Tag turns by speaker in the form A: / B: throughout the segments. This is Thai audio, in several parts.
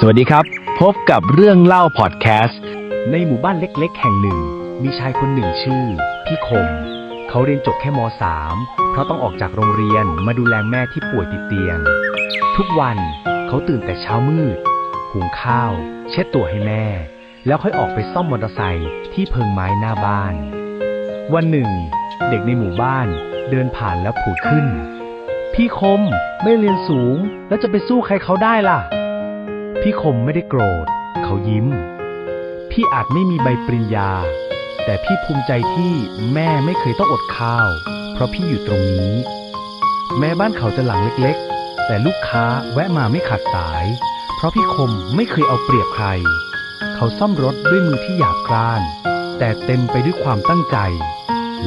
A: สวัสดีครับ พบกับเรื่องเล่าพอดแคสต์ ในหมู่บ้านเล็ก ๆ แห่งหนึ่ง มีชายคนหนึ่งชื่อ พี่คม เขาเรียนจบแค่ม .3 เพราะต้องออกจากโรงเรียนมาดูแลแม่ที่ป่วยติดเตียง ทุกวันเขาตื่นแต่เช้ามืด หุงข้าว เช็ดตัวให้แม่ แล้วค่อยออกไปซ่อมมอเตอร์ไซค์ที่เพิงไม้หน้าบ้าน วันหนึ่ง เด็กในหมู่บ้านเดินผ่านแล้วพูดขึ้น พี่คมไม่เรียนสูงแล้วจะไปสู้ใครเขาได้ล่ะ พี่คมไม่ได้โกรธ เขายิ้ม พี่อาจไม่มีใบปริญญา แต่พี่ภูมิใจที่แม่ไม่เคยต้องอดข้าว เพราะพี่อยู่ตรงนี้ แม้บ้านเขาจะหลังเล็กๆ แต่ลูกค้าแวะมาไม่ขาดสาย เพราะพี่คมไม่เคยเอาเปรียบใคร เขาซ่อมรถด้วยมือที่หยาบกร้าน แต่เต็มไปด้วยความตั้งใจ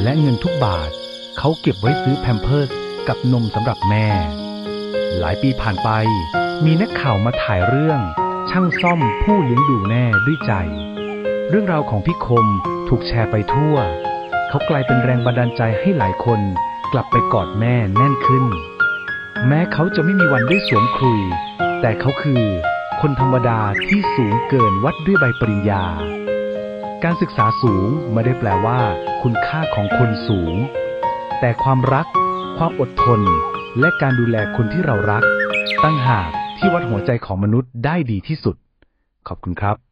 A: และเงินทุกบาท เขาเก็บไว้ซื้อแพมเพิร์สกับนมสำหรับแม่ หลายปีผ่านไป มีนักข่าวมาถ่ายเรื่อง ช่างซ่อมผู้เลี้ยงดูแม่ด้วยใจ เรื่องราวของพี่คมถูกแชร์ไปทั่ว เขากลายเป็นแรงบันดาลใจให้หลายคนกลับไปกอดแม่แน่นขึ้น แม้เขาจะไม่มีวันได้สวมคุย แต่เขาคือคนธรรมดาที่สูงเกินวัดด้วยใบปริญญา การศึกษาสูงไม่ได้แปลว่า คุณค่าของคนสูง แต่ความรัก ความอดทน และการดูแลคนที่เรารัก ตั้งหาก ที่วัดหัวใจของมนุษย์ได้ดีที่สุด ขอบคุณครับ